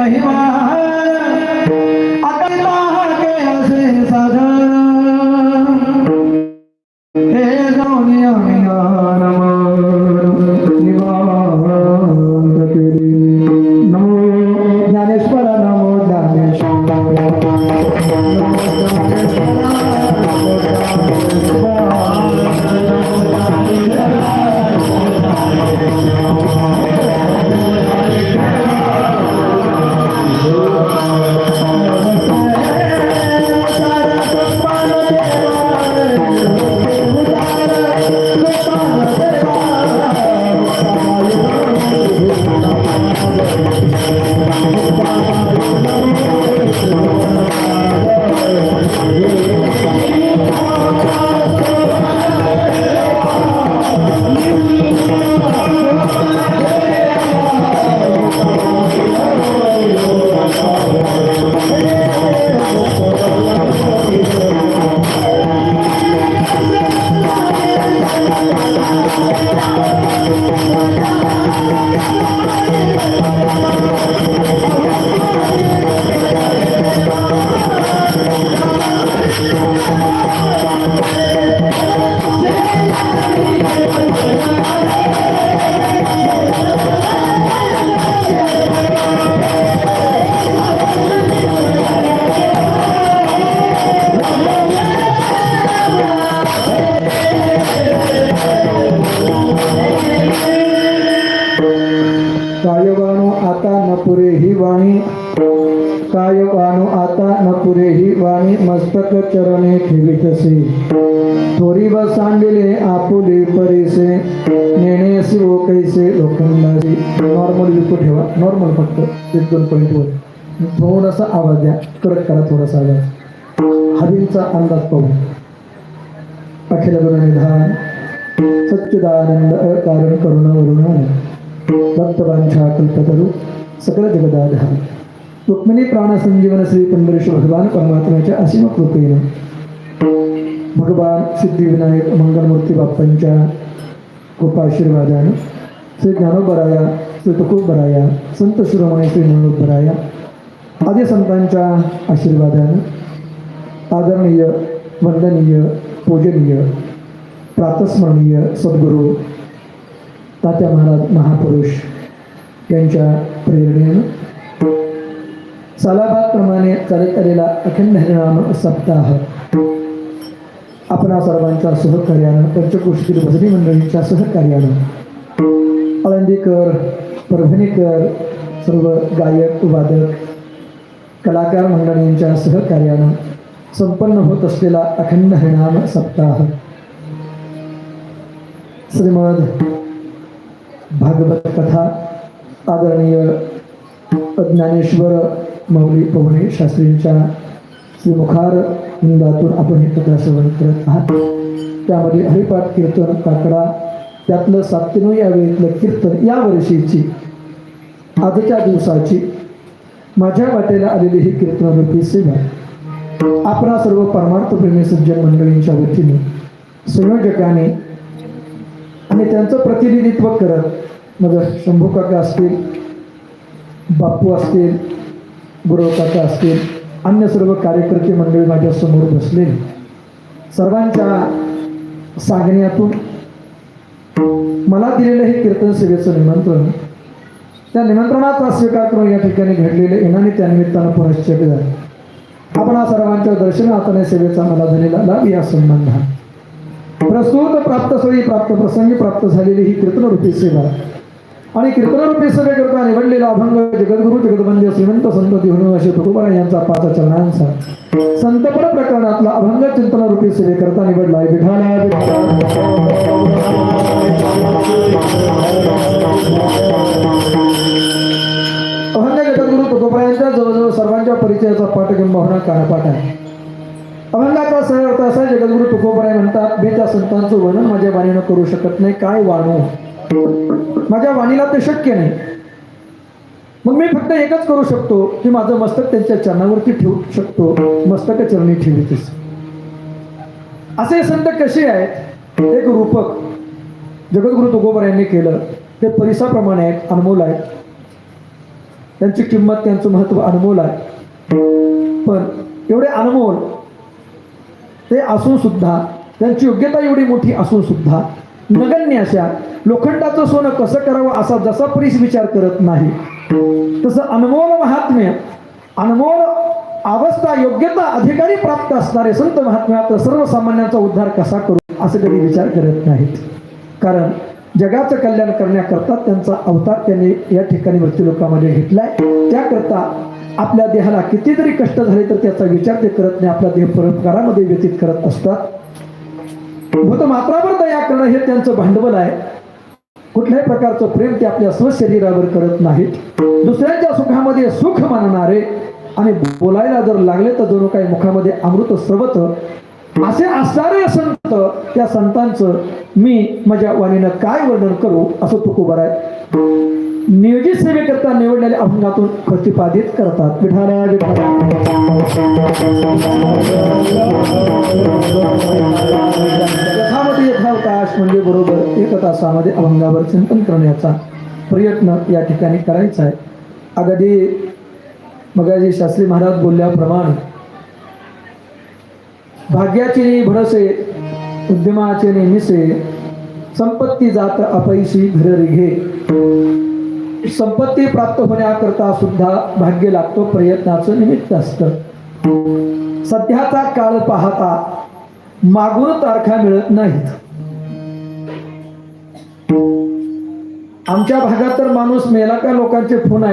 মহিমা कायवाणू आता न पुरे ही वाणी. कायवाणू आता न पुरे ही वाणी मस्तक चरणे ठेवितसे. थोरी व सांगिले आपुले परेसे. नेणे शिव कैसे लोखंडाचे. नॉर्मल विकू ठेवा. नॉर्मल फक्त. एक दोन पॉईंटवर थोडासा आवाज द्या. कडक करा थोडासा आवाज. हवींचा अंदाज पाहू. अखिल गुणनिधान सच्चिदानंद अकारण करुणा वरुण भक्तवांछा कल्पतरू सकल जगदाधार। रुक्मिणी प्राणसंजीवन श्री पंढरीश्वर भगवान परमात्म्याच्या असीम कृपेनं। भगवान सिद्धिविनायक मंगलमूर्ती बाप्पांच्या कृपाशीर्वादानं श्री ज्ञानोबराया श्री तुकोबराया संत शिरोमणी श्री मनोबराया आदी संतांच्या आशीर्वादानं आदरणीय वंदनीय पूजनीय प्रातस्मरणीय सद्गुरू तात्या महाराज महापुरुष यांच्या प्रेरणेनं सालाबादप्रमाणे चालत आलेला अखंड हरिनाम सप्ताह आपणा सर्वांच्या सहकार्यानं पंचकोशीतील भजनी मंडळींच्या सहकार्यानं आळंदीकर परभणीकर सर्व गायक वादक कलाकार मंडळींच्या सहकार्यानं संपन्न होत असलेला अखंड हरिनाम सप्ताह. श्रीमद भागवत कथा आदरणीय ज्ञानेश्वर मौली पवणे शास्त्रींच्या श्रीमुखार वृंदातून आपण हे कथा श्रवण करत आहात. त्यामध्ये हरिपाठ कीर्तन काकडा त्यातलं सात्यनो या वेळेतलं कीर्तन या वर्षीची आजच्या दिवसाची माझ्या वाटेला आलेली ही कीर्तनारूपी सेवा आपणा सर्व परमार्थ प्रेमी सज्जन मंडळींच्या वतीने संयोजकाने आणि त्यांचं प्रतिनिधित्व करत मग शंभू काका असतील बापू असतील गुरव काका असतील अन्य सर्व कार्यकर्ते मंडळी माझ्यासमोर सर्वांच्या सांगण्यातून मला दिलेलं हे कीर्तन सेवेचं निमंत्रण त्या निमंत्रणाचा स्वीकार करून या ठिकाणी घडलेले येणारे त्या निमित्तानं पुनश्च झाले. आपण हा सर्वांच्या दर्शनातने सेवेचा मला झालेला लाभ या संबंधात प्रस्तुत प्राप्त सोयी प्राप्त प्रसंगी प्राप्त झालेली ही कीर्तनरूपी सेवा. आणि कीर्तनरूपी सेवेकरता निवडलेला अभंग जगद्गुरु जगदबंदी श्रीमंत संत दिवणू असे तुकोबारा यांचा पाच चरणांचा. संतपण प्रकरणातला अभंग चिंतनरूपी सेवेकरता निवडलाय विठाला अभंग जगद्गुरु तुकोबारायांच्या जवळजवळ सर्वांच्या परिचयाचा पाठ किंबहुना कानपाठ आहे. जगद्गुरु तुकोबराय म्हणतात मी संतांचं वर्णन माझ्या वाणीनं करू शकत नाही. काय वाणू? माझ्या वाणीला ते शक्य नाही. मग मी फक्त एकच करू शकतो की माझं मस्तक त्यांच्या चरणावरती ठेवू शकतो. मस्तक चरणी ठेवतेस. असे संत कसे आहेत? एक रूपक जगद्गुरु तुकोबर यांनी केलं. ते परिसाप्रमाणे आहेत अनमोल आहेत. त्यांची किंमत त्यांचं महत्त्व अनमोल आहे. पण एवढे अनमोल ते असून सुद्धा त्यांची योग्यता एवढी मोठी असून सुद्धा नगण्य अशा लोखंडाचं सोनं कसं करावं असा जसा परीस विचार करत नाही तसं अनमोल महात्म्य अनमोल अवस्था योग्यता अधिकारी प्राप्त असणारे संत महात्म्यात सर्वसामान्यांचा उद्धार कसा करू असं कधी विचार करत नाहीत. कारण जगाचं कल्याण करण्याकरता त्यांचा अवतार त्यांनी या ठिकाणी मृत्यूलोकामध्ये घेतलाय. त्याकरता आपल्या देहाला कितीतरी कष्ट झाले तर त्याचा विचार ते करत नाही. आपला देह परोपकारामध्ये व्यतीत करत असतात. भूत मात्रावर दया करणं हे त्यांचं भांडवल आहे. कुठल्याही प्रकारचं प्रेम ते आपल्या स्वशरीरावर करत नाहीत. दुसऱ्यांच्या सुखामध्ये सुख मानणारे आणि बोलायला जर लागले तर जणू काही मुखामध्ये अमृत स्रवत असे असणारे संत त्या संतांचं मी माझ्या वाणीनं काय वर्णन करू असं तुकोबर आहे. नियोजित सेवेकरता निवडलेल्या अभंगातून प्रतिपादित करतात. विठाला यथामध्ये यथावकाश म्हणजे बरोबर एक तासामध्ये अभंगावर चिंतन करण्याचा प्रयत्न या ठिकाणी करायचा आहे. अगदी मगाजी शास्त्री महाराज बोलल्याप्रमाणे भाग्याचे भरसे उद्यमाचे निमिसे संपत्ती जात अपैशी घर घे संपत्ती प्राप्त होण्याकरता सुद्धा भाग्य लागतो प्रयत्नाचं निमित्त असतं. सध्याचा काळ पाहता मागून तारखा मिळत नाहीत. आमच्या भागात तर माणूस मेला का लोकांचे फोन